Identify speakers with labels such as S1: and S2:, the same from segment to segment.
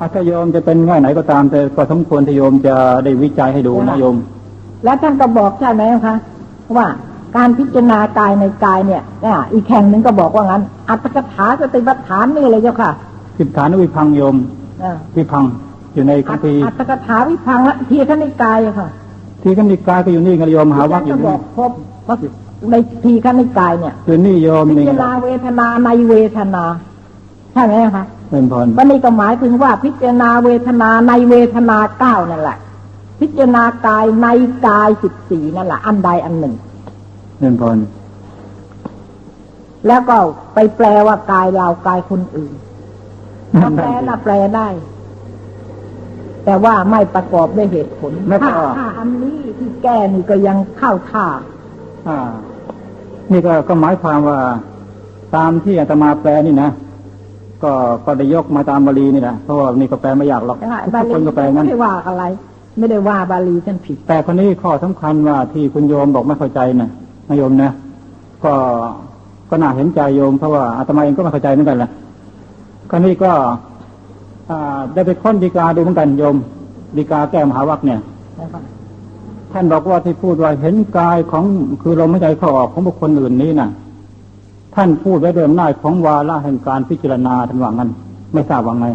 S1: อาถ้าโยมจะเป็นง่ายไหนก็ตามแต่ก็สมควรที่โยมจะได้วิจัยให้ดูนะโยม
S2: แล้วท่านก็บอกใช่ไหมคะว่าการพิจารณากายในกายเนี่ยเนี่ยอีกแห่งหนึ่งก็บอกว่างั้น อัตถกถาสติปัฏฐานนี่เลยเจ้าค่ะ
S1: สิบฐานวิพังค์โยม
S2: อ่า
S1: วิพังค์อยู่ในคั
S2: อั
S1: ม
S2: ต
S1: ภีร์
S2: อัตถกถาวิพังละทีท่านในกายอะค่ะ
S1: ที่คัมภีร์กายก็อยู่นี่กันโยมหาวักอ
S2: ท่าน
S1: ยู่
S2: ก็บ
S1: นี่
S2: อกพบว่าในทีท่านในกายเนี่ย
S1: คือนี่โยม
S2: พิ
S1: นี่
S2: จารณาเวทนาในเวทนาใช่ไหมคะ
S1: เป็นพร
S2: วันนี้ก็หมายถึงว่าพิจารณาเวทนาในเวทนาเก้านั่นแหละ พิจารณากายในกายสิบสี่นั่นแหละอันใดอันหนึ่ง
S1: เป็นพร
S2: แล้วก็ไปแปลว่ากายเรากายคนอื่นถ้าแปลน่ะแปลได้ แต่ว่าไม่ประกอบด้วยเหตุผล
S1: ไม่พ
S2: ถ้า
S1: อ
S2: ถ้าอันนี้ที่แก้นี่ก็ยังเข้าท่า
S1: อ่า นี่ก็ก็หมายความว่า ตามที่อาตมาแปลนี่นะ ก็ก็ได้ยกมาตามบาลีนี่แหละเพราะว่านี่ก็แปลไม่ยากหรอก
S2: ใช่
S1: ทุ
S2: บาก
S1: ค
S2: ลี
S1: นก็แปล
S2: ไม่
S1: งั้น
S2: ได้ว่าอะไร ไม่ได้ว่าบาลีท่านผิด
S1: แต่คนนี้ข้อสำคัญว่าที่คุณโยมบอกไม่เข้าใจนะนะโยมนะก็ก็น่าเห็นใจโยมเพราะว่าอาตมาเองก็ไม่เข้าใจเหมือนกันแหละคนนี้ก็อ่าได้ไปค้นดีกาดูเหมือนกันโยมดีกาแก้มหาวักเนี่ยท่านบอกว่าที่พูดว่าเห็นกายของคือลมหายใจเข้าออกของบุคคลอื่นนี้น่ะ ท่านพูดไว้ด้วยอำนาจของวาระแห่งการพิจารณาท่านว่างั้น ไม่ทราบว่าไง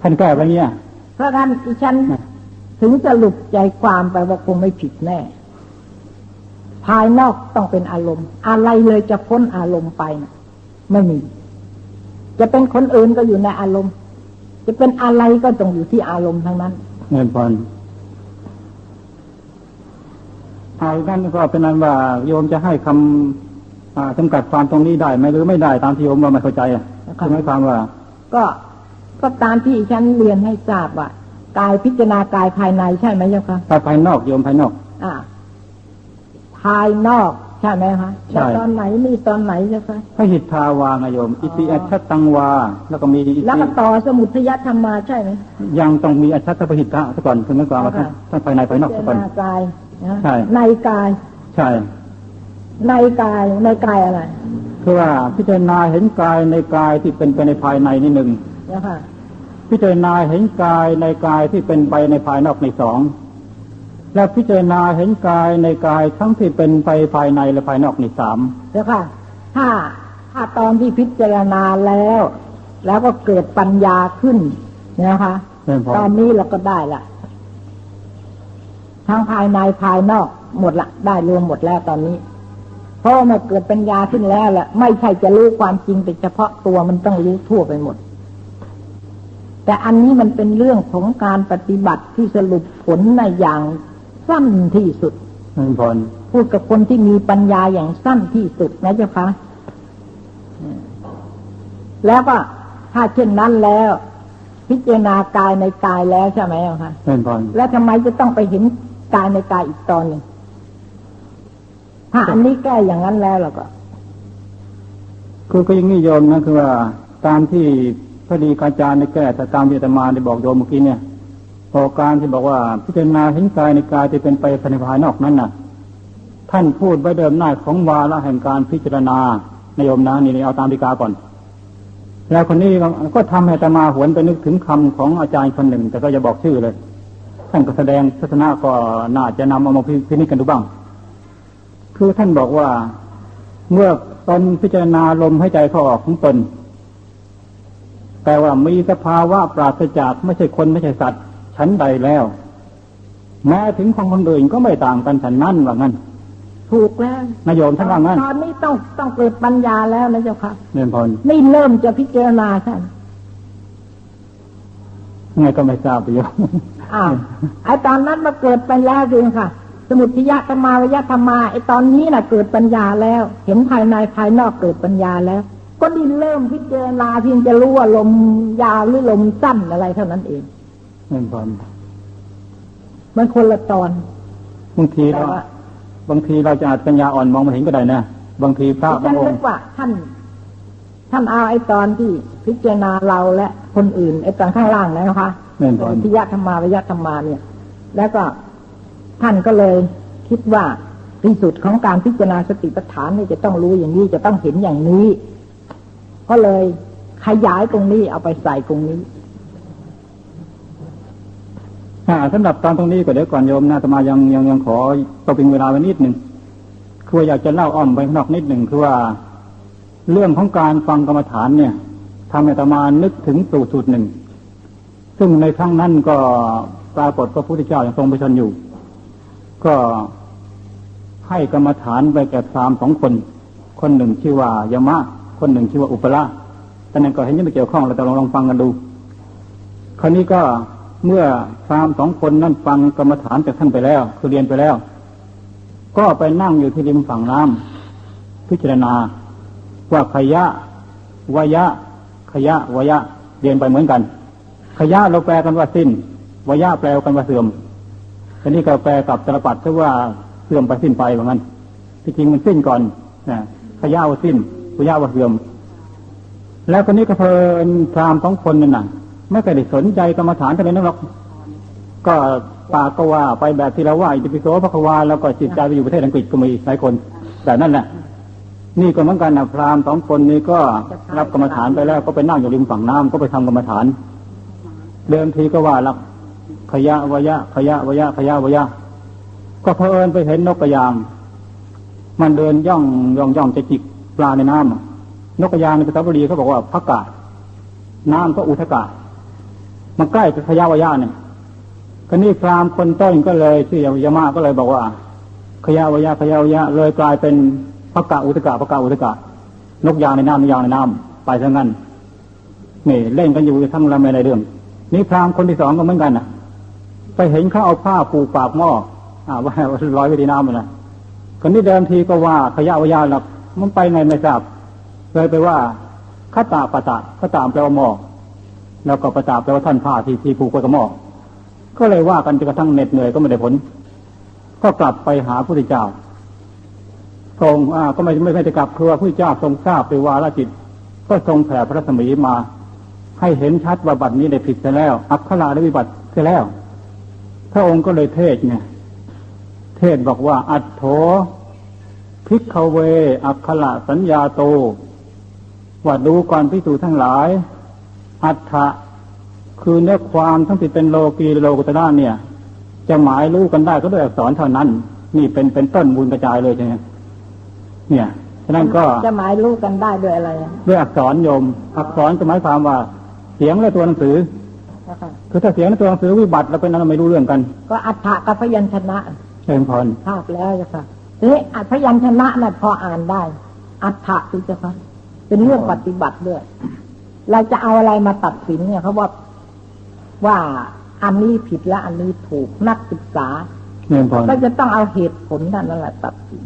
S1: ท่านแก้ไว้เนี่ย
S2: เพราะนั้นดิฉัน ถึงสรุปใจความไปว่าคงไม่ผิดแน่ ภายนอกต้องเป็นอารมณ์ อะไรเลยจะพ้นอารมณ์ไปนะไม่มี จะเป็นคนอื่นก็อยู่ในอารมณ์ จะเป็นอะไรก็ต้องอยู่ที่อารมณ์ทั้งนั้น
S1: เงินพรเอางั้นก็เป็นนั้นว่าโยมจะให้คำ อ่าจำกัดความตรงนี้ได้ไหมหรือไม่ได้ตามที่โยมว่าไม่เข้าใจอะ
S2: นะครับ
S1: คือหมายความว่า
S2: ก็ก็ตามที่ฉันเรียนให้ทราบว่ากายพิจารณากายภายในใช่ไหมเจ้าคะ
S1: ถ้าภายนอกโยมภายนอก
S2: อ่า ภายนอกใช่ไหมคะ
S1: ใช่
S2: แล้วตอนไหนนี่ตอนไหนเจ้าคะ
S1: พระหิทธาวางอะโยม อิติอัชชตังวา แล้วก็มีอิ
S2: แล้ว
S1: ติ
S2: ก็ต่อสมุทยธรรมมาใช่ไหม
S1: ยังต้องมีอัชชตพระหิทธะซะก่อนคือหมายความว่า
S2: ค่ะ
S1: ท่านภายในภายนอก
S2: พิ
S1: ซะ
S2: จาร
S1: ก่อน
S2: ณากายนะ
S1: ใช่
S2: ในกาย
S1: ใช่
S2: ในกายในกายอะไร
S1: คือว่าพิจารณาเห็นกายในกายที่เป็นไปในภายในนี่หนึ่ง
S2: นะคะ
S1: พิจารณาเห็นกายในกายที่เป็นไปในภายนอกในสองและพิจารณาเห็นกายในกายทั้งที่เป็นไปภายในและภายนอกในสาม
S2: เดี๋ยวค่ะถ้าถ้าตอนที่พิจารณาแล้ว แล้วก็เกิดปัญญาขึ้นนะคะ
S1: เป็นพอ
S2: ตอนนี้เราก็ได้ละทั้งภายในภายนอกหมดละได้รวมหมดแล้วตอนนี้ เพราะว่ามันเกิดปัญญาขึ้นแล้วแหละไม่ใช่จะรู้ความจริงแต่เฉพาะตัวมันต้องรู้ทั่วไปหมด แต่อันนี้มันเป็นเรื่องของการปฏิบัติที่สรุปผลในอย่างสั้นที่สุด
S1: เป็นพร
S2: พูดกับคนที่มีปัญญาอย่างสั้นที่สุดนะเจ้าคะอืมแล้วก็ถ้าเช่นนั้นแล้ว พิจารณากายในกายแล้วใช่ไหมอะคะ
S1: เป็นพร
S2: แล้วทำไมจะต้องไปเห็นกายในกายอีกตอนหนึ่ง ถ้าอันนี้แก้อย่างนั้นแล้วเราก็
S1: คือก็ยังนิยมนะคือว่าตามที่พระดีกาจารย์ได้แก้แต่ตามที่อาตมาได้บอกโยมเมื่อกี้เนี่ยพอการที่บอกว่าพิจารณาเห็นกายในกายที่เป็นไปภายในภายนอกนั้นน่ะ ท่านพูดไว้เดิมหน้าจของวาระแห่งการพิจารณาในโยมนะนี่นี่เอาตามดีกาก่อน แล้วคนนี้ก็ก็ทำให้อาตมาหวนไปนึกถึงคำของอาจารย์คนหนึ่ง แต่ก็จะบอกชื่อเลย ท่านก็แสดงทัศนะก็น่าจะนำเอามาพินิจกันดูบ้าง คือท่านบอกว่าเมื่อตนพิจารณาลมให้ใจเข้าออกของตนแต่ว่ามีสภาวะปราศจากไม่ใช่คนไม่ใช่สัตว์ ชั้นใดแล้ว แม้ถึงของคนอื่นก็ไม่ต่างกันฉันนั้นว่างั้น
S2: ถูกแล้ว
S1: นายโยมท่านว่างั้น
S2: ตอนนี้ต้องต้องเกิดปัญญาแล้วนะเจ้าค่ะ
S1: เรียนพร
S2: นี่เริ่มจะพิจารณาท่าน
S1: ไงก็ไม่ทราบโยม
S2: อ้าวไอตอนนั้นมาเกิดปัญญาจริงค่ะ สมุทิยะธรรมาวยธรรมาไอตอนนี้น่ะเกิดปัญญาแล้ว เห็นภายในภายนอกเกิดปัญญาแล้ว ก็นี่เริ่มพิจารณาเพียงจะรู้ว่าลมยาวหรือลมสั้นอะไรเท่านั้นเอง
S1: เรียนพร
S2: มันคนละตอน
S1: บางที
S2: แต่
S1: เรา
S2: ว่า
S1: บางทีเราจะอาจปัญญาอ่อนมองไม่เห็นก็ได้นะบางทีพระ
S2: ดิ
S1: บา
S2: ฉั
S1: ง
S2: น
S1: อง
S2: นึก
S1: ค์
S2: ว่าท่าน ท่านเอาไอตอนที่พิจารณาเราและคนอื่นไอตอนข้างล่างนะคะ
S1: เรียนพร
S2: ทิยะธรรมาวิยะธรรมาเนี่ย แล้วก็ ท่านก็เลยคิดว่าที่สุดของการพิจารณาสติปัฏฐานเนี่ยจะต้องรู้อย่างนี้จะต้องเห็นอย่างนี้ ก็เลยขยายตรงนี้เอาไปใส่ตรงนี้
S1: สำหรับตอนตรงนี้ก็เดี๋ยวก่อนโยมนะอาตมายังยังยังขอตกเป็นเวลาไว้นิดหนึ่งคือว่าอยากจะเล่าอ้อมไปข้างนอกนิดหนึ่งคือว่าเรื่องของการฟังกรรมฐานเนี่ยทำให้ตมานึกถึงสูตรสูตรหนึ่ง ซึ่งในครั้งนั้นก็ปรากฏพระพุทธเจ้ายังทรงประชนอยู่ ก็ให้กรรมฐานไปแก่พรามสองคน คนหนึ่งชื่อว่ายมะ คนหนึ่งชื่อว่าอุปละแต่นั้นก็เห็นยังไม่เกี่ยวข้องเราแต่ลองลองฟังกันดู คราวนี้ก็เมื่อพรามสองคนนั้นฟังกรรมฐานจากท่านไปแล้ว คือเรียนไปแล้ว ก็ไปนั่งอยู่ที่ริมฝั่งน้ำพิจารณาว่าขยะวายะ ขยะวายะ เรียนไปเหมือนกัน ขยะเราแปลกันว่าสิ้นวายะแปลกันว่าเสื่อม ทีนี้ก็แปลกับตรปัดคือว่าเสื่อมไปสิ้นไปเหมือนกันที่จริงมันสิ้นก่อนนะขยะว่าสิ้นวายะว่าเสื่อม แล้วคนนี้ก็เพลินพราหมณ์สองคนนั่นน่ะไม่เคยได้สนใจกรรมฐานกันเลยนะหรอกก็ปากก็ว่าไปแบบที่เราว่าอิติปิโสพระควาแล้วก็จิตใจไปอยู่ประเทศอังกฤษก็มีหลายคน แต่นั่นแหละนี่ก็เหมือนกันนะพราหมณ์สองคนนี้ก็รับกรรมฐานไปแล้วก็ไปนั่งอยู่ริมฝั่งน้ำก็ไปทำกรรมฐาน เดิมทีก็ว่าละ ขยะวยะขยะวยะขยะวยะ ก็เพอิญไปเห็นนกกระยาง มันเดินย่องย่องย่องจะจิกปลาในน้ำอะนกกระยางในภาษาบาลีเขาบอกว่าพักกาศน้ำก็อุทกามันใกล้กับขยะวยะเนี่ยก็นี่พรามคนต้นก็เลยชื่อยามาก็เลยบอกว่าขยะวยะขยะวยะ เลยกลายเป็นพักกาอุทกาพักกาอุทกานกยางในน้ำนกยางในน้ำไปซะงั้นนี่เล่นกันอยู่ทั้งละไม่ในเรื่องนี่พรามคนที่สองก็เหมือนกันนะ ไปเห็นเขาเอาผ้าผูปากหม้ออ่าว่าร้อยไว้ที่น้ำมันนะคนนี้เดิมทีก็ว่าขยะวายะหลักมันไปไงไม่ทราบเลยไปว่าคตาปะตะคตามแปลว่าหม้อแล้วก็ประตาแปลว่าท่านผ้าที่ที่ผูกไว้กับหม้อก็เลยว่ากันจนกระทั่งเหน็ดเหนื่อยก็ไม่ได้ผล ก็กลับไปหาพระพุทธเจ้าทรงอ่าก็ไม่ไม่ได้กลับคือว่าพระพุทธเจ้าทรงทราบไปว่าละจิต ก็ทรงแผ่พระรัศมีมา ให้เห็นชัดว่าบัดนี้ได้ผิดเสียแล้ว อัคราได้วิบัติเสียแล้ว พระองค์ก็เลยเทศไงเทศบอกว่า อัตโถพิกขเว อัคขระสัญญาโต ว่าดูก่อนพิสูจทั้งหลาย อัฏฐะคือเนื้อความทั้งที่เป็นโลกีโลกุตระเนี่ย จะหมายรู้กันได้ก็ด้วยอักษรเท่านั้น นี่เป็นเป็นต้นบุญกระจายเลยใช่ไหมเนี่ยฉะนั้นก็
S2: จะหมายรู้กันได้ด้วยอะไรอะ
S1: ด้วยอักษรโยม อักษรก็หมายความว่า เสียงและตัวหนังสือ
S2: นะ คะ
S1: คือถ้าเสียงและตัวหนังสือวิบัติแล้วเป็นอะไรไม่รู้เรื่องกัน
S2: ก็อัฏฐะกับพยัญชนะ
S1: เชิญพร
S2: ทราบแล้วเจ้าค่ะทีนี้อัฏพยัญชนะน่ะพออ่านได้ อัฏฐะคือเจ้าค่ะเป็นเรื่องปฏิบัติด้วย เราจะเอาอะไรมาตัดสินเนี่ยเขาว่าว่าอันนี้ผิดและอันนี้ถูกนักศึกษา
S1: เชิญพร
S2: ก็จะต้องเอาเหตุผลนั่นแหละตัดสิน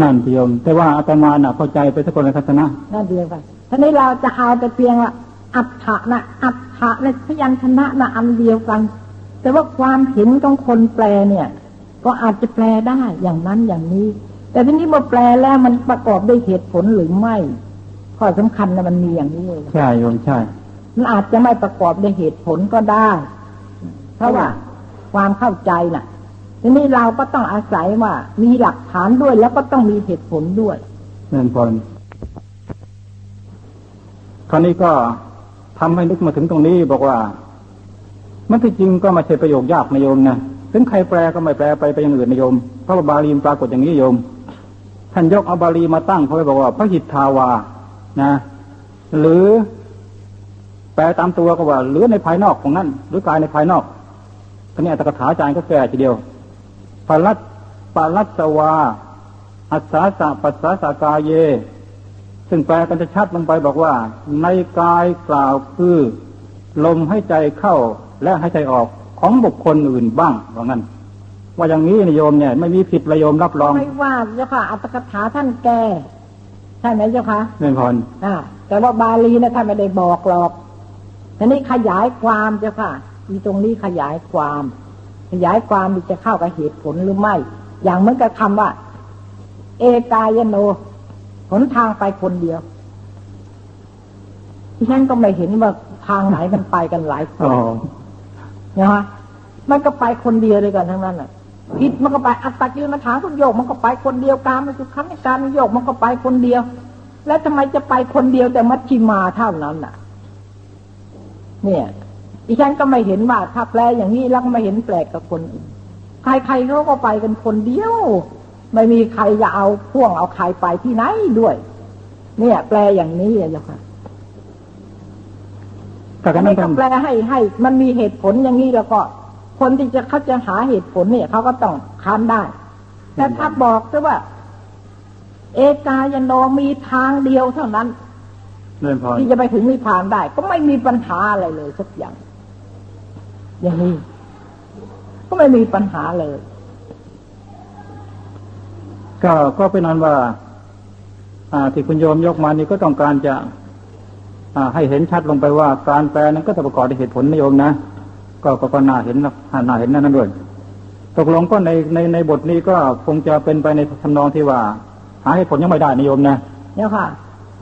S1: นั่นโยม แต่ว่าอาตมาน่ะเข้าใจไปสกลทัศนะ
S2: นั่นเดียวกันทีนี้เราจะเอาแต่เพียงว่า อัฏฐะนะอัฏฐะในพยัญชนะนะอันเดียวกัน แต่ว่าความเห็นของคนแปลเนี่ย ก็อาจจะแปลได้อย่างนั้นอย่างนี้ แต่ทีนี้เมื่อแปลแล้วมันประกอบด้วยเหตุผลหรือไม่ข้อสำคัญนะมันมีอย่างนี้เลย
S1: ใช่โยมใช่
S2: มันอาจจะไม่ประกอบด้วยเหตุผลก็ได้ เพราะว่าความเข้าใจน่ะ ทีนี้เราก็ต้องอาศัยว่ามีหลักฐานด้วยแล้วก็ต้องมีเหตุผลด้วย
S1: เชิญพรคราวนี้ก็ ทำให้นึกมาถึงตรงนี้บอกว่า มันที่จริงก็ม่ใช่ประโยคยากนโยมนะถึงใครแปลก็ไม่แปลไปไปอย่างอื่นนโยมเพราะบาลีมปรากฏอย่างนี้โยม ท่านยกเอาบาลีมาตั้งเขาไว้บอกว่าพระหิทธาวานะ หรือ แปลตามตัวก็ว่าหรือในภายนอกของนั่นหรือกายในภายนอกทีนี้อัตถกถาอาจารย์ก็แก้ทีเดียวปรัตปรัตสวาอัศสาสะปัสสาสกาเย ซึ่งแปลกันจะชัดลงไปบอกว่า ในกายกล่าวคือ ลมให้ใจเข้าและให้ใจออกของบุคคลอื่นบ้างว่างั้น ว่าอย่างนี้นะโยมเนี่ย ไม่มีผิดระโยมรับรอง
S2: ไม่ว่าเจ้าค่ะอัตถกถาท่านแก้ใช่ไหมเจ้าค่ะ
S1: เงินพร
S2: อ่าแต่ว่าบาลีนะท่านไม่ได้บอกหรอกทีนี้ขยายความเจ้าค่ะอีตรงนี้ขยายความ ขยายความมันจะเข้ากับเหตุผลหรือไม่ อย่างเหมือนกับคำว่า เอกายโน หนทางไปคนเดียวที่ฉันก็ไม่เห็นว่าทางไหนมันไปกันหลายค
S1: อ๋
S2: น
S1: อ
S2: นะฮะมันก็ไปคนเดียวเลยกันทั้งนั้นแหละผิดมันก็ไปอัตตกิลมัฐานทุกโยกมันก็ไปคนเดียวการมันสุขันธ์การโยกมันก็ไปคนเดียว แล้วทำไมจะไปคนเดียวแต่มัชชิมาเท่านั้นน่ะ เนี่ยดิฉันก็ไม่เห็นว่าถ้าแปลอย่างนี้แล้วก็ไม่เห็นแปลกกับคนอื่นใครๆเขาก็ไปกันคนเดียว ไม่มีใครจะเอาพ่วงเอาใครไปที่ไหนด้วย เนี่ย แปลอย่างนี้อะเจ้าค่ะ
S1: แต่ก็
S2: อัน
S1: นั่
S2: นี้
S1: นเป็
S2: ก็
S1: น
S2: แปลให้ให้ มันมีเหตุผลอย่างนี้แล้วก็ คนที่จะเขาจะหาเหตุผลเนี่ยเขาก็ต้องค้านได้ แต่ถ้าบอกซะว่า เอกายโนมีทางเดียวเท่านั้น
S1: เล่นพร
S2: ที่จะไปถึงนิพพานได้ ก็ไม่มีปัญหาอะไรเลยสักอย่าง อย่างนี้ก็ไม่มีปัญหาเลย
S1: ก็ก็เป็นนั้นว่า อ่าที่คุณโยมยกมานี่ก็ต้องการจะ อ่า ให้เห็นชัดลงไปว่าการแปลนั้นก็ต้องประกอบด้วยเหตุผลนะโยมนะก็ก็ก็น่าเห็นนะน่าเห็นนั่นด้วยตกลงก็ในในในบทนี้ก็คงจะเป็นไปในทำนองที่ว่า หาเหตุผลยังไม่ได้นะโยมนะ
S2: เนี่ยค่ะ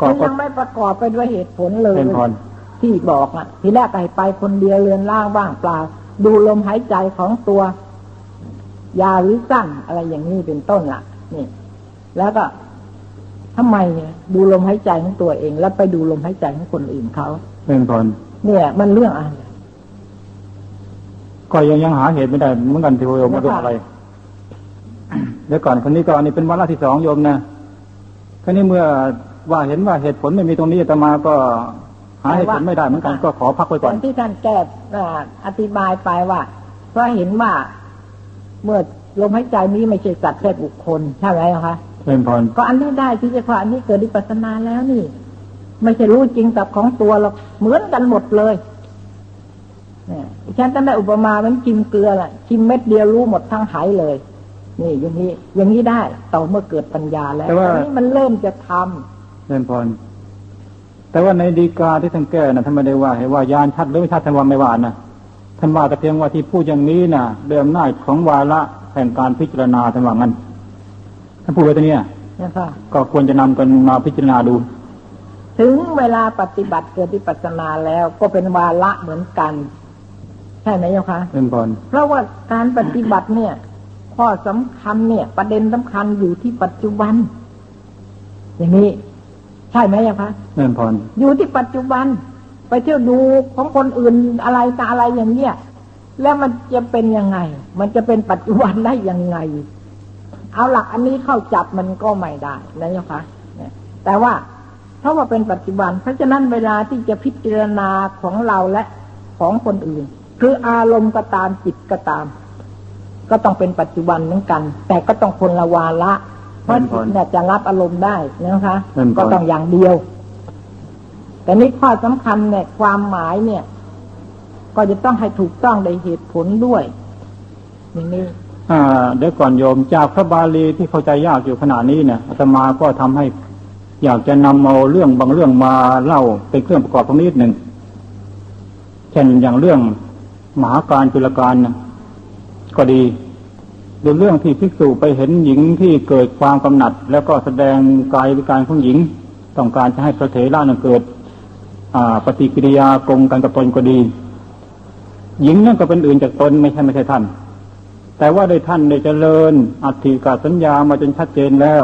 S1: ก็
S2: มัน
S1: ก็
S2: ยังไม่ประกอบไปด้วยเหตุผลเลย
S1: เป็นพร
S2: ที่บอกอะ ทีแรกไปไปคนเดียวเรือนล่างว่างเปล่า ดูลมหายใจของตัว ยาวหรือสั้นอะไรอย่างนี้เป็นต้นล่ะ นี่ แล้วก็ทำไมเนี่ย ดูลมหายใจของตัวเอง แล้วไปดูลมหายใจของคนอื่นเขา
S1: เป็นพร
S2: เนี่ย มันเรื่องอะไร
S1: ก็ยังยังหาเหตุไม่ได้เหมือนกันที่โยมมาดูอะไรเดี๋ยวก่อนคนนี้ก่อนนี่เป็นวาระที่สองโยมนะคราวนี้เมื่อว่าเห็นว่าเหตุผลไม่มีตรงนี้อาตมาก็หาเหตุผลไม่ได้เหมือนกันก็ขอพักไว้ก่อน
S2: ที่ท่านแก้อ่าอธิบายไปว่าเพราะเห็นว่าเมื่อ ลมหายใจนี้ไม่ใช่สัตว์แค่บุคคลใช่ไหมคะ
S1: เป็นพร
S2: ก็อันนี้ได้ที่จะพออันนี้เกิดดิปัสสนาแล้วนี่ ไม่ใช่รู้จริงกับของตัวหรอกเหมือนกันหมดเลยเนี่ยฉันต้องได้อุปมาเหมันกินเกลือแหละกินเม็ดเดียวรู้หมดทั้งหายเลย นี่อย่างนี้ อย่างนี้ได้ต่อเมื่อเกิดปัญญาแล้ว
S1: แต่ว่า
S2: อันนี้มันเริ่มจะทำ
S1: เป็นพรแต่ว่าในดีกาที่ท่านแก้นะท่านไม่ได้ว่าให้ว่ายานชัดหรือไม่ชัดท่านว่าไม่ว่านะท่านว่าแต่เพียงว่าที่พูดอย่างนี้นะด้วยอำนาจของวาระ แห่งการพิจารณาท่านว่างั้นท่านพูดไว้ตรงเนี้ย
S2: นะคะ
S1: ก็ควรจะนำกันมาพิจารณาดู
S2: ถึงเวลาปฏิบัติเกิดวิปัสสนาแล้วก็เป็นวาระเหมือนกัน ใช่ไหมโยคะ
S1: เป็นพร
S2: เพราะว่าการปฏิบัติเนี่ย ข้อสำคัญเนี่ย ประเด็นสำคัญอยู่ที่ปัจจุบัน อย่างนี้ ใช่ไหมโยคะ
S1: เป็นพร
S2: อยู่ที่ปัจจุบัน ไปเที่ยวดูของคนอื่นอะไรตาอะไรอย่างเนี้ย แล้วมันจะเป็นยังไง มันจะเป็นปัจจุบันได้ยังไง เอาหลักอันนี้เข้าจับมันก็ไม่ได้นะโยคะเนี่ยแต่ว่าเพราะว่าเป็นปัจจุบัน เพราะฉะนั้นเวลาที่จะพิจารณาของเราและของคนอื่น คืออารมณ์ก็ตามจิตก็ตาม ก็ต้องเป็นปัจจุบันเหมือนกัน แต่ก็ต้องคนละวาระเพราะจิตเนี่ยจะรับอารมณ์ได้นะคะ ก็ต้องอย่างเดียว แต่นี่ข้อสำคัญเนี่ยความหมายเนี่ย ก็จะต้องให้ถูกต้องในเหตุผลด้วยอย่างนี้
S1: อ่าเดี๋ยวก่อนโยมจากพระบาลีที่เข้าใจยากอยู่ขณะนี้เนี่ยอาตมาก็ทำให้ อยากจะนำเอาเรื่องบางเรื่องมาเล่าเป็นเครื่องประกอบตรงนี้นิดหนึ่งเช่นอย่างเรื่องมหาการจุลการนะก็ดีหรือเรื่องที่ภิกษุไปเห็นหญิงที่เกิดความกำหนัด แล้วก็แสดงกายวิการของหญิง ต้องการจะให้พระเถระนั้นเกิดอ่าปฏิกิริยากงกันกับตนก็ดี หญิงนั่นก็เป็นอื่นจากตนไม่ใช่ไม่ใช่ท่าน แต่ว่าได้ท่านได้เจริญอัตถิกาสัญญามาจนชัดเจนแล้ว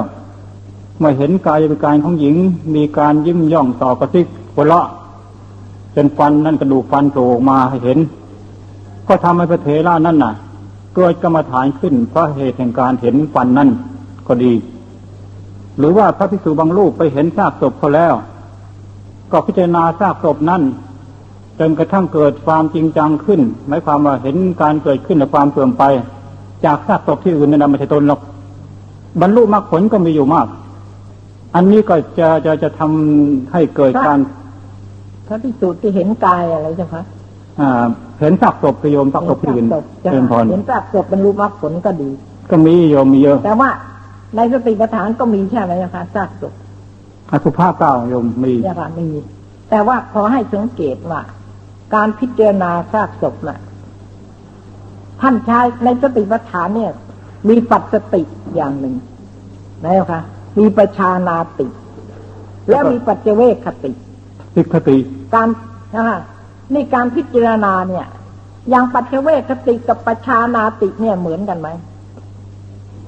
S1: เมื่อเห็นกายวิการของหญิงมีการยิ้มย่องต่อกระซิกหัวเราะจนฟันนั่นกระดูกฟันโผล่ออกมาให้เห็น ก็ทำให้พระเถระนั่นน่ะเกิดกรรมฐานขึ้นเพราะเหตุแห่งการเห็นฟันนั่นก็ดี หรือว่าพระภิกษุบางรูปไปเห็นซากศพเขาแล้ว ก็พิจารณาซากศพนั่น จนกระทั่งเกิดความจริงจังขึ้นหมายความว่าเห็นการเกิดขึ้นและความเสื่อมไป จากซากศพที่อื่นนั่นนะไม่ใช่ตนหรอกบรรลุมรรคผลก็มีอยู่มาก อันนี้ก็จะจะจะทำให้เกิดการ
S2: พระพิสุที่เห็นกายอะไรใช่ไหมคะ
S1: อ่าเห็นซากศพกโยมซากศพที่อื่น
S2: ศพจะ
S1: เป็นพร
S2: เห็นซากศพบรรลุมรรคผลก็ดี
S1: ก็มีโยมมีเยอะ
S2: แต่ว่า ในสติปัฏฐานก็มีใช่ไหมนะคะซากศพ
S1: อสุภาพเก้าโยมมี
S2: เนี่ยค่ะมีแต่ว่าขอให้สังเกตว่า การพิจารณาซากศพน่ะ ท่านใช้ในสติปัฏฐานเนี่ย มีปัจสติอย่างหนึ่งนะคะมีประชานาติ แล้วมีปัจเจเวคคติ
S1: สิกขติ
S2: การนะคะนี่การพิจารณาเนี่ย อย่างปัจเจเวคคติกับประชานาติเนี่ยเหมือนกันไหม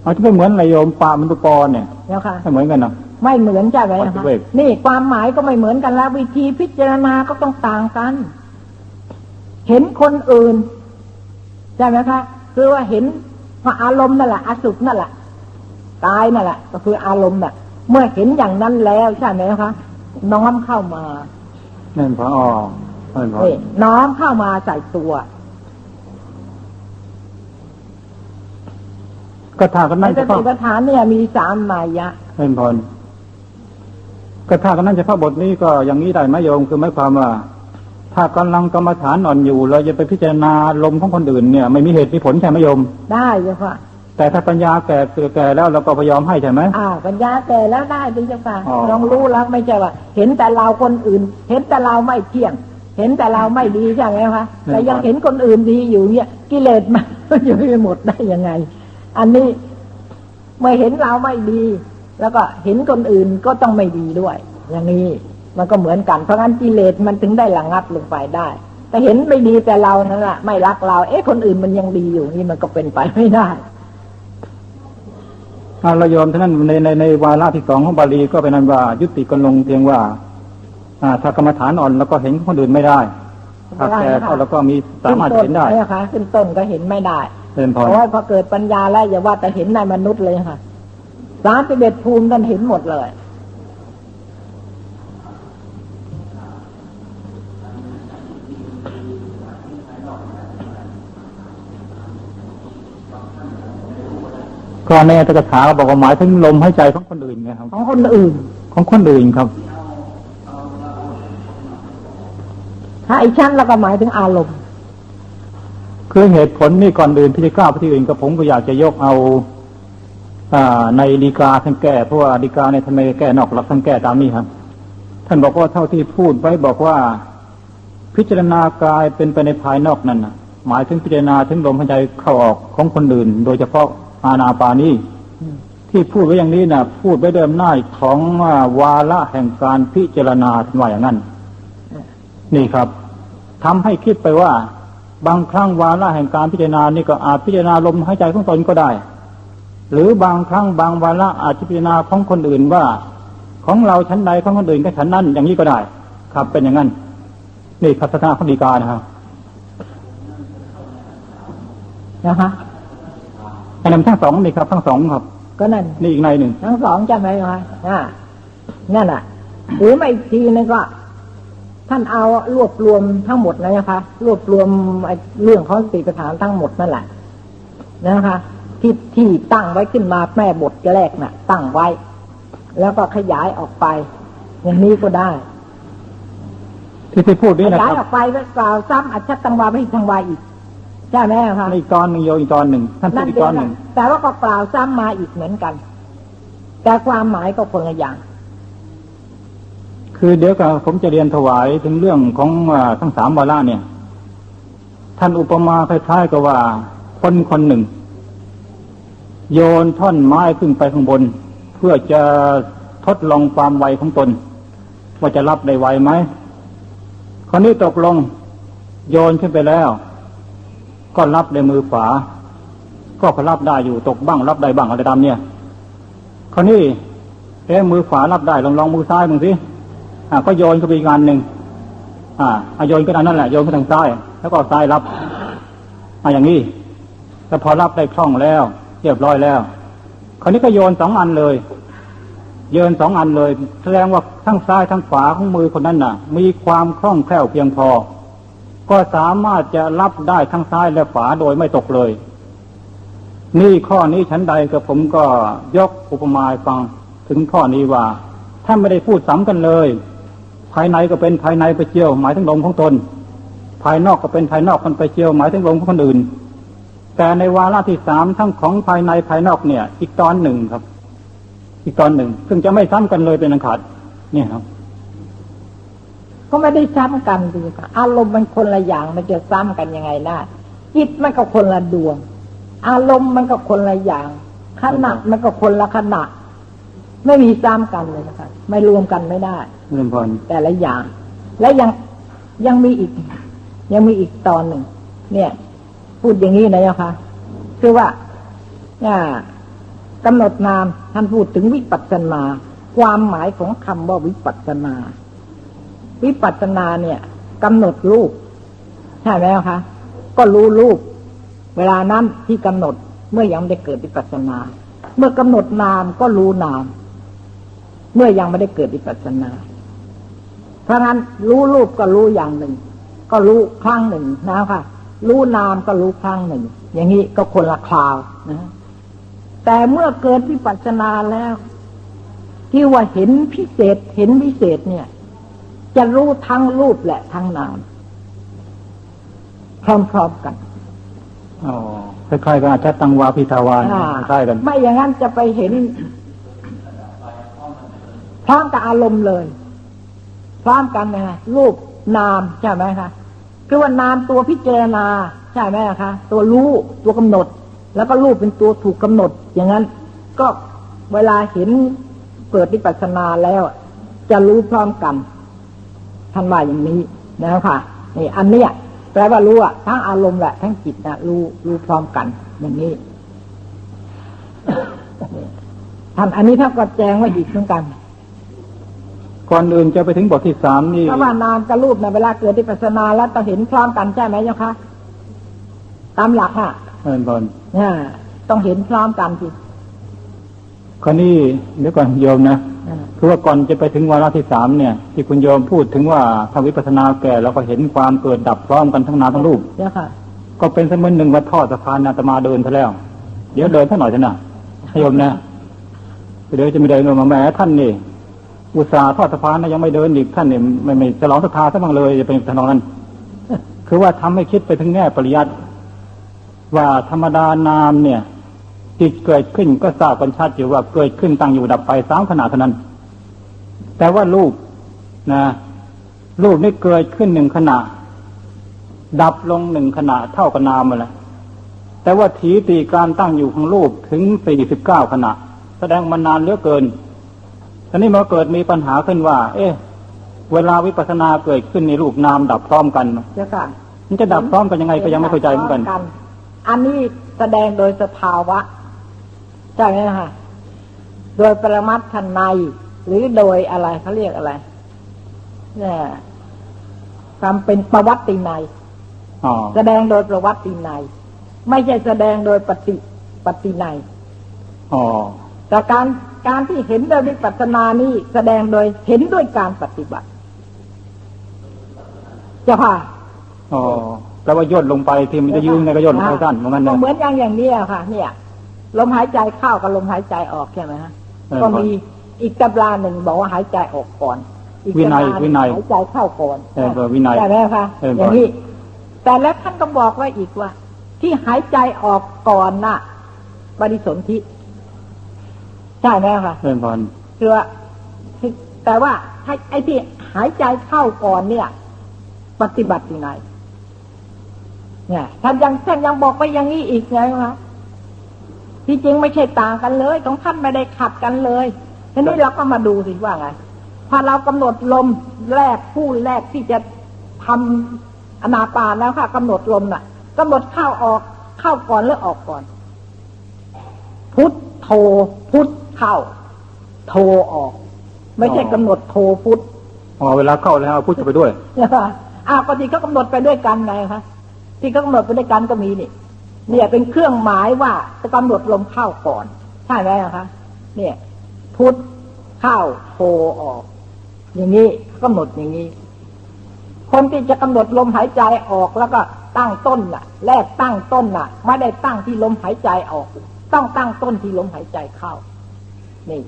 S1: เอาจะไม่เหมือนอะไรโยมปลามันตุกรเนี่ย
S2: นะคะ
S1: ไม่เหมือนกันเนาะ
S2: ไม่เหมือนใช่ไหม
S1: วัตถุ
S2: คะ
S1: เวท
S2: นี่ความหมายก็ไม่เหมือนกันแล้ว วิธีพิจารณาก็ต้องต่างกัน เห็นคนอื่นใช่ไหมคะ คือว่าเห็นว่าอารมณ์นั่นแหละอสุภนั่นแหละกายนั่นแหละก็คืออารมณ์น่ะ เมื่อเห็นอย่างนั้นแล้วใช่ไหมคะน้อมเข้ามา
S1: นั่นพออ๋อนั่นพอ
S2: นี่น้อมเข้ามาใส่ตัว
S1: ก็ถ้ากัน
S2: ใน
S1: นั่น
S2: ส
S1: เฉ
S2: ติ
S1: พาะ
S2: ปัฏฐานเนี่ยมีสามมายะ
S1: นั่นพรก็ถ้ากันนั่นเฉพาะบทนี้ก็อย่างนี้ได้ไหมโยมคือหมายความว่า ถ้ากำลังกรรมฐานอ่อนอยู่ เราจะไปพิจารณาลมของคนอื่นเนี่ย ไม่มีเหตุมีผลใช่ไหมโยม
S2: ได้เจ้าค่ะ
S1: แต่ถ้าปัญญาแก่แก่แล้วเราก็พยายามให้ใช่ไหม
S2: อ่าปัญญาแต่แล้วได้ดิเจ้าค่ะ
S1: อ๋อ
S2: ลองรู้แล้วไม่ใช่ว่า เห็นแต่เราคนอื่น เห็นแต่เราไม่เที่ยง เห็นแต่เราไม่ดีใช่ไหมคะแต่ยังเห็นคนอื่นดีอยู่เนี่ยกิเลสมันอยู่ไม่หมดได้ยังไง อันนี้เมื่อเห็นเราไม่ดี แล้วก็เห็นคนอื่นก็ต้องไม่ดีด้วย อย่างนี้ มันก็เหมือนกันเพราะงั้นกิเลสมันถึงได้ระงับลงไปได้ แต่เห็นไม่ดีแต่เรานั่นแหละไม่รักเรา เอ๊ะคนอื่นมันยังดีอยู่นี่มันก็เป็นไปไม่ได้
S1: อ่าเราโยมท่านั้นในในในวาระที่สองของบาลีก็เป็นนั้นว่ายุติกันลงเพียงว่า อ่าถ้ากรรมฐานอ่อนแล้วก็เห็นคนอื่นไม่ได้ถ้าแก่เข้าแล้วก็มีสามารถเห็นได้
S2: ขึ้ต้ค่ะขึ้นต้นก็เห็นไม่ได้
S1: เป็นพร
S2: เพราะว่าพอเกิดปัญญาแล้วอย่าว่าแต่เห็นในมนุษย์เลยค่ะสามสิบเอ็ดภูมิกันเห็นหมดเลย
S1: ก็ในอัตถกถาบอกว่าหมายถึงลมหายใจของคนอื่นไงครับ
S2: ของคนอื่น
S1: ของคนอื่นครับ
S2: ถ้าไอ้ชั้นเราก็หมายถึงอารมณ์
S1: คือเหตุผลนี่ก่อนอื่นที่จะกล้าไปที่อื่นก็ผมก็อยากจะยกเอาอ่าในดีกาท่านแก้เพราะว่าดีกาในยทำไมแก้นอกหลักท่านแก้ตามนี้ครับ ท่านบอกว่าเท่าที่พูดไว้บอกว่า พิจารณากายเป็นไปในภายนอกนั่นน่ะหมายถึงพิจารณาถึงลมหายใจเข้าออกของคนอื่น โดยเฉพาะ อาณาปานีที่พูดไว้อย่างนี้น่ะพูดไว้เดิมหน้าของอ่าวาระแห่งการพิจารณาท่านว่าอย่างนั้น นี่ครับทำให้คิดไปว่า บางครั้งวาระแห่งการพิจารณานี่ก็อาจพิจารณาลมหายใจของตนก็ได้ หรือบางครั้งบางวาระอาจจะพิจารณาของคนอื่นว่า ของเราชั้นใดของคนอื่นก็ชั้นนั้นอย่างนี้ก็ได้ ครับเป็นอย่างนั้น นี่พัฒนาของดีกานะครับ
S2: นะคะ
S1: อันนั้นทั้งสองนี่ครับทั้งสองครับ
S2: ก็นั่น
S1: นี่อีกในหนึ่ง
S2: ทั้งสองจำไหมคะอ่านั่นอะหรือไม่อีกทีนึงก็ ท่านเอารวบรวมทั้งหมดเลยนะคะ รวบรวมไอ้เรื่องของสติปัฏฐานทั้งหมดนั่นแหละนะคะ ที่ที่ตั้งไว้ขึ้นมาแม่บทแรกน่ะ ตั้งไว้ แล้วก็ขยายออกไป อย่างนี้ก็ได้
S1: ที่ที่พูด
S2: ข
S1: นี่นะ
S2: ยาย
S1: ค
S2: อ
S1: รั
S2: อบกไปก็กล่าวซ้ำอัจฉตังวาไม่ทังวาอีก ใช่ไหมคะ
S1: อีกตอนหนึ่งโยอีกตอนหนึ่งท่านพูด
S2: นั่น
S1: อีก
S2: เดี
S1: ต
S2: ย
S1: อ
S2: วน
S1: ห
S2: กั
S1: นึ่
S2: น
S1: ง
S2: แต่ว่าก็กล่าวซ้ำมาอีกเหมือนกัน แต่ความหมายก็คนละอย่าง
S1: คือเดี๋ยวกับผมจะเรียนถวายถึงเรื่องของอ่าทั้งสามวาระเนี่ย ท่านอุปมาคล้ายๆกับว่าคนคนหนึ่ง โยนท่อนไม้ขึ้นไปข้างบน เพื่อจะทดลองความไวของตน ว่าจะรับได้ไวไหมคราวนี้ตกลง โยนขึ้นไปแล้ว ก็รับในมือขวา ก็พอรับได้อยู่ตกบ้าง รับได้บ้างอะไรตามเนี่ยคราวนี้เอ๊มือขวารับได้ลองลองมือซ้ายมึงสิอ่าก็โยนเข้าไปอีกงานหนึ่งอ่าอโยนก็อันนั่นแหละโยนไปทางซ้าย แล้วก็ซ้ายรับอ่าอย่างนี้แต่พอรับได้คล่องแล้ว เรียบร้อยแล้วคราวนี้ก็โยนสองอันเลยโยนสองอันเลย แสดงว่าทั้งซ้ายทั้งขวาของมือคนนั้นน่ะ มีความคล่องแคล่วเพียงพอ ก็สามารถจะรับได้ทั้งซ้ายและขวาโดยไม่ตกเลย นี่ข้อนี้ชั้นใดกับผมก็ยกอุปมาฟังถึงข้อนี้ว่าถ้าไม่ได้พูดซ้ำกันเลย ภายในก็เป็นภายในไปเจียว หมายถึงลมของตน ภายนอกก็เป็นภายนอกมันไปเจียว หมายถึงลมของคนอื่น แต่ในวาระที่สามทั้งของภายในภายนอกเนี่ย อีกตอนหนึ่งครับ อีกตอนหนึ่ง ซึ่งจะไม่ซ้ำกันเลยเป็นอันขาดเนี่ยครับ
S2: ก็ไม่ได้ซ้ำกันดีค่ะอารมณ์มันคนละอย่างมันจะซ้ำกันยังไงได้จิตมันก็คนละดวง อารมณ์มันก็คนละอย่างขณะมันก็คนละขณะ ไม่มีซ้ำกันเลยนะคะไม่รวมกันไม่ได้
S1: เรื่องพร
S2: แต่ละอย่าง และยังยังมีอีก ยังมีอีกตอนหนึ่งเนี่ย พูดอย่างนี้นะเจ้าค่ะคือว่าอ่ากำหนดนามท่านพูดถึงวิปัสสนา ความหมายของคำว่าวิปัสสนา วิปัสสนาเนี่ยกำหนดรูปใช่ไหมคะก็รู้รูป เวลานั้นที่กำหนดเมื่อยังไม่ได้เกิดวิปัสสนา เมื่อกำหนดนามก็รู้นาม เมื่อยังไม่ได้เกิดวิปัสสนา เพราะงั้นรู้รูปก็รู้อย่างหนึ่ง ก็รู้ครั้งหนึ่งนะคะรู้นามก็รู้ครั้งหนึ่ง อย่างนี้ก็คนละคราวนะแต่เมื่อเกิดวิปัสสนาแล้ว ที่ว่าเห็นพิเศษเห็นวิเศษเนี่ย จะรู้ทั้งรูปและทั้งนามพร้อมๆกัน
S1: อ๋อคล้ายๆกับอาจจะตังวาพิทาวาน
S2: อ่า
S1: คล้ายกัน
S2: ไม่อย่างนั้นจะไปเห็นพร้อมกับอารมณ์เลยพร้อมกันนะฮะรูปนามใช่ไหมคะคือว่านามตัวพิจารณาใช่ไหมคะตัวรู้ตัวกำหนด แล้วก็รูปเป็นตัวถูกกำหนด อย่างนั้น ก็เวลาเห็นเกิดวิปัสสนาแล้ว จะรู้พร้อมกัน ท่านว่าอย่างนี้นะครับค่ะนี่อันเนี้ยแปลว่ารู้อะทั้งอารมณ์แหละทั้งจิตนะรู้รู้พร้อมกัน อย่างนี้ท่านอันนี้ท่านก็แจงไว้อีกเหมือนกัน
S1: ก่อนอื่นจะไปถึงบทที่สามนี่
S2: เพราะว่านามกับรูปในเวลาเกิดวิปัสสนาแล้วต้องเห็นพร้อมกันใช่ไหมเจ้าคะตามหลักอะ
S1: เอินบอล
S2: เนี่ยต้องเห็นพร้อมกันสิ
S1: คราวนี้เดี๋ยวก่อนโยมนะ
S2: อ่า
S1: คือว่าก่อนจะไปถึงวาระที่สามเนี่ย ที่คุณโยมพูดถึงว่าทำวิปัสสนาแก่แล้วก็เห็นความเกิดดับพร้อมกันทั้งนามทั้งรูป
S2: เจ้าค่ะ
S1: ก็เป็นเสมือนหนึ่งว่าทอดสะพานอาตมาเดินซะแล้ว เดี๋ยวเดินท่าหน่อยเถอะนะให้โยมนะเดี๋ยวจะไม่เดินมาแหมท่านนี่อุตส่าห์ทอดสะพานนะยังไม่เดินอีกท่านนี่ไม่ไม่ฉลองศรัทธาซะบ้างเลยจะเป็นทำนองนั้น คือว่าทำให้คิดไปถึงแง่ปริยัติว่าธรรมดานามเนี่ย ที่เกิดขึ้นก็ทราบกันชัดอยู่ว่าเกิดขึ้นตั้งอยู่ดับไปสามขณะเท่านั้น แต่ว่ารูปนะรูปนี่เกิดขึ้นหนึ่งขณะ ดับลงหนึ่งขณะเท่ากับนามมาแล้วแต่ว่าถีตีการตั้งอยู่ของรูปถึงสี่สิบเก้าขณะ แสดงมันนานเหลือเกินทีนี้มาเกิดมีปัญหาขึ้นว่า เอ๊ะเวลาวิปัสสนาเกิดขึ้นในรูปนามดับพร้อมกัน
S2: เจ้าค่ะ
S1: มันจะดับพร้อมกันยังไงก็ยังไม่เข้าใจเหมือนกัน
S2: อันนี้แสดงโดยสภาวะ ใช่ไหมคะโดยปรมัตถนในยหรือโดยอะไรเขาเรียกอะไรเนี่ยความเป็นประวัติในย
S1: อ๋อ
S2: แสดงโดยประวัติในยไม่ใช่แสดงโดยปฏิปฏิในย
S1: อ๋อ
S2: แต่การการที่เห็นโดยวิปัสสนานี่แสดงโดยเห็นด้วยการปฏิบัติเจ้าค่ะ
S1: อ๋อแปลว่าย่นลงไปที่มันจะยืนไงก็ย่นไปสั้นเหมือนกัน
S2: ก็
S1: นะ
S2: เหมือนอย่างอย่างนี้อะค่ะ เนี่ย ลมหายใจเข้ากับลมหายใจออกใช่ไหมฮะ
S1: เออ
S2: ก็มีอีกตำราหนึ่งบอกว่าหายใจออกก่อนอีก
S1: วินัย
S2: ตำราหง
S1: วินัย
S2: หายใจเข้าก่อน
S1: เออเออวินัย
S2: ใช่ไหมคะ
S1: เออ
S2: อย่างนี้แต่แล้วท่านก็บอกไว้อีกว่า ที่หายใจออกก่อนน่ะปฏิสนธิใช่ไหมคะ
S1: เรื่องพร
S2: คือว่าคือแต่ว่าให้ไอ้ที่หายใจเข้าก่อนเนี่ย ปฏิบัติยังไงเนี่ยท่านยังท่านยังบอกไปอย่างนี้อีกไงวะ ที่จริงไม่ใช่ต่างกันเลยของท่านไม่ได้ขัดกันเลยทีนี้เราก็มาดูสิว่าไงพอเรากำหนดลมแรกผู้แรกที่จะทำอนาปานแล้วค่ะกำหนดลมน่ะกำหนดเข้าออกเข้าก่อนหรือออกก่อน พุทโทพุทเข้าโทออก ไม่ใช่กำหนดโทพุท
S1: อ๋อเวลาเข้าแล้วพูดจะไปด้วย
S2: อ้าวปกติเขากำหนดไปด้วยกันไงคะที่เขากำหนดไปด้วยกันก็มีนี่ เนี่ยเป็นเครื่องหมายว่าจะกำหนดลมเข้าก่อนใช่ไหมอะคะเนี่ยพุทธเข้าโทออก อย่างนี้เขากำหนดอย่างนี้ คนที่จะกำหนดลมหายใจออกแล้วก็ตั้งต้นน่ะ แรกตั้งต้นน่ะไม่ได้ตั้งที่ลมหายใจออก ต้องตั้งต้นที่ลมหายใจเข้า นี่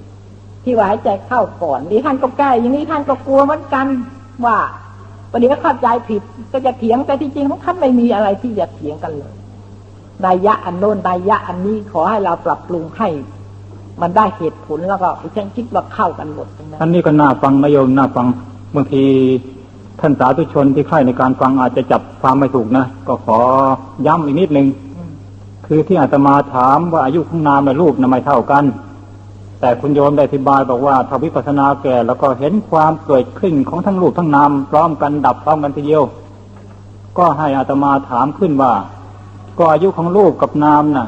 S2: ที่ว่าหายใจเข้าก่อนดีท่านก็แก้อย่างนี้ท่านก็กลัวเหมือนกันว่าประเดี๋ยวเข้าใจผิดก็จะเถียงแต่ที่จริงของท่านไม่มีอะไรที่จะเถียงกันเลย นายยะอันโน้นนายยะอันนี้ขอให้เราปรับปรุงให้ มันได้เหตุผลแล้วก็ฉันคิดว่าเข้ากันหมดนั้น
S1: อันนี้ก็น่าฟังนะโยมน่าฟังบางทีท่านสาธุชนที่ใคร่ในการฟังอาจจะจับความไม่ถูกนะก็ขอย้ำอีกนิดนึงคือที่อาตมาถามว่าอายุของนามและรูปนะไม่เท่ากัน แต่คุณโยมได้อธิบายบอกว่าทวิปัสสนาแก่แล้วก็เห็นความเกิดขึ้นของทั้งรูปทั้งนามพร้อมกันดับพร้อมกันทีเดียว ก็ให้อาตมาถามขึ้นว่า ก็อายุของรูปกับนามน่ะ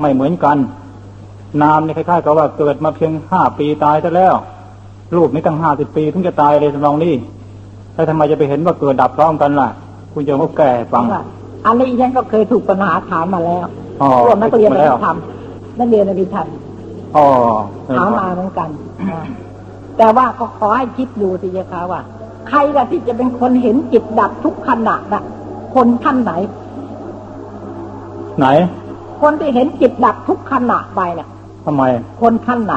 S1: ไม่เหมือนกัน นามนี่คล้ายๆกับว่าเกิดมาเพียงห้าปีตายซะแล้ว รูปนี้ตั้งห้าสิบปีถึงจะตายเลยทำนองนี้แล้วทำไมจะไปเห็นว่าเกิดดับพร้อมกันล่ะ คุณโยมก็แก่ฟัง
S2: ว่าอันนี้ฉันก็เคยถูกปัญหาถามมาแล้ว
S1: อ๋อ
S2: พวกนักเรียน
S1: มา
S2: อ
S1: แล้ว
S2: ภิธรรมนักเรียนอภิธรรม
S1: อ๋อ
S2: ถามมาเหมือนกันอ่าแต่ว่าก็ขอให้คิดดูสิเจ้าค่ะว่า ใครล่ะที่จะเป็นคนเห็นจิตดับทุกขณะน่ะคนขั้นไหน
S1: ไหน
S2: คนที่เห็นจิตดับทุกขณะไปเนี่ย
S1: ทำไม
S2: คนขั้นไหน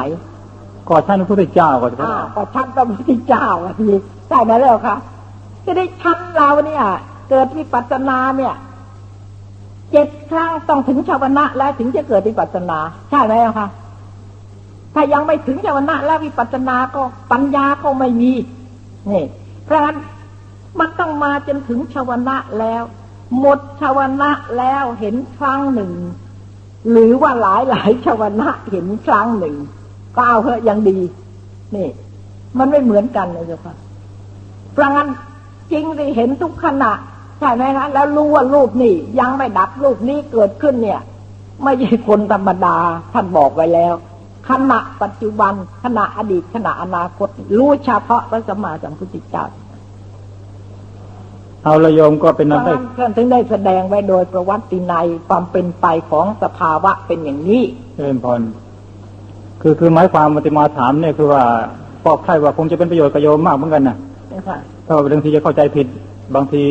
S1: ก็ท่านพระพุทธเจ้าก็จะ
S2: อ่าก็ชั้นพระพุทธเจ้าอะทีใช่ไหมแล้วคะจะได้ชั้นเราเนี่ย เกิดวิปัสสนาเนี่ยเจ็ดครั้งต้องถึงชาวนะแล้วถึงจะเกิดวิปัสสนา ใช่ไหมล่ะคะถ้ายังไม่ถึงชาวนะแล้ววิปัสสนาก็ปัญญาก็ไม่มีนี่เพราะฉะนั้นมันต้องมาจนถึงชาวนะแล้ว หมดชาวนะแล้วเห็นครั้งหนึ่ง หรือว่าหลายหลายชาวนะเห็นครั้งหนึ่งก็เอาเถอะยังดี นี่ มันไม่เหมือนกันเลยเจ้าค่ะเพราะงั้นจริงสิเห็นทุกขณะใช่ไหมคะแล้วรู้ว่ารูปนี่ยังไม่ดับรูปนี้เกิดขึ้นเนี่ย ไม่ใช่คนธรรมดาท่านบอกไว้แล้วขณะปัจจุบันขณะอดีตขณะอนาคต รู้เฉพาะพระสัมมาสัมพุทธเจ้า
S1: เอาละโยมก็เป็น
S2: เพ
S1: นัก
S2: ราะ
S1: ได้
S2: งั้นท่านถึงได้แสดงไว้โดยประวัติในยความเป็นไปของสภาวะเป็นอย่างนี้
S1: เริญพรคือคือหมายความมาติมาถามเนี่ยคือว่าปอกใครว่าคงจะเป็นประโยชน์กับโยมมากเหมือนกันนะ
S2: นะคะ
S1: ถ้าบางทีจะเข้าใจผิด บางที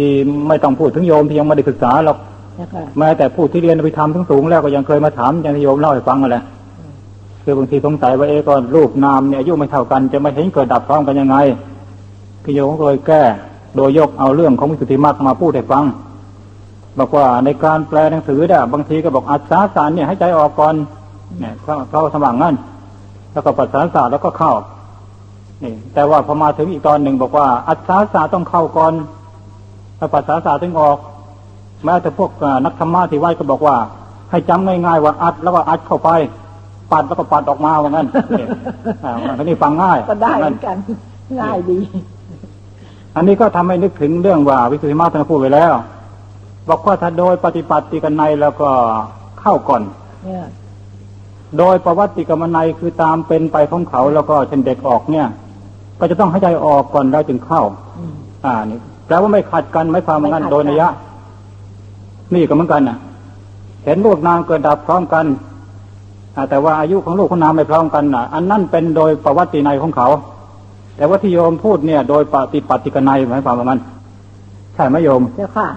S1: ไม่ต้องพูดถึงโยมที่ยังไม่ได้ศึกษาหรอก
S2: นะคะ
S1: แม้แต่ผู้ที่เรียนไปทำทั้งสูงแล้วก็ยังเคยมาถามอย่างที่โยมเล่าให้ฟังนั่นแหละคือบางทีสงสัยว่าเอ๊ะก็รูปนามเนี่ยอายุไม่เท่ากันจะไม่เห็นเกิดดับพร้อมกันยังไงพี่โยมก็เลยแก้ โดยยกเอาเรื่องของวิสุทธิมรรคมาพูดให้ฟัง บอกว่าในการแปลหนังสือเนี่ยบางทีก็บอกอัศสาสารเนี่ยให้ใจออกก่อนเนี่ยเขาเขาสมัครงั้น แล้วก็ปัสสาวะแล้วก็เข้านี่แต่ว่าพอมาถึงอีกตอนหนึ่งบอกว่าอัศสาสาต้องเข้าก่อนแล้วปัสสาวะถึงออกแม้แต่พวกอ่านักธรรมะที่ไหว้ก็บอกว่า ให้จำง่ายๆว่าอัดแล้วก็อัดเข้าไปปัดแล้วก็ปัดออกมาว่างั้นนี่อ่าอันนี้ฟังง่าย
S2: ก็ได้เหมือนกันง่ายดี
S1: อันนี้ก็ทำให้นึกถึงเรื่องว่าวิสุทธิมรรคท่านพูดไว้แล้ว บอกว่าถ้าโดยปฏิปัติกันในแล้วก็เข้าก่อน
S2: เนี่ย
S1: โดยประวัติกรรมนัยคือตามเป็นไปของเขาแล้วก็เช่นเด็กออกเนี่ย ก็จะต้องให้ใจออกก่อนแล้วจึงเข้า
S2: อืม
S1: อ่านี่แปลว่าไม่ขัดกันไม่ความเหมือนกัน
S2: ไม่ขัดกัน
S1: โดยนัยยะ นี่ก็เหมือนกันน่ะเห็นลูกนามเกิดดับพร้อมกันอ่าแต่ว่าอายุของลูกของนามไม่พร้อมกันน่ะอันนั้นเป็นโดยประวัติในยของเขา แต่ว่าที่โยมพูดเนี่ย โดยปฏิปัติกนัยหมายความว่ามัน ใช่ไหมโยม
S2: เจ้าค่ะ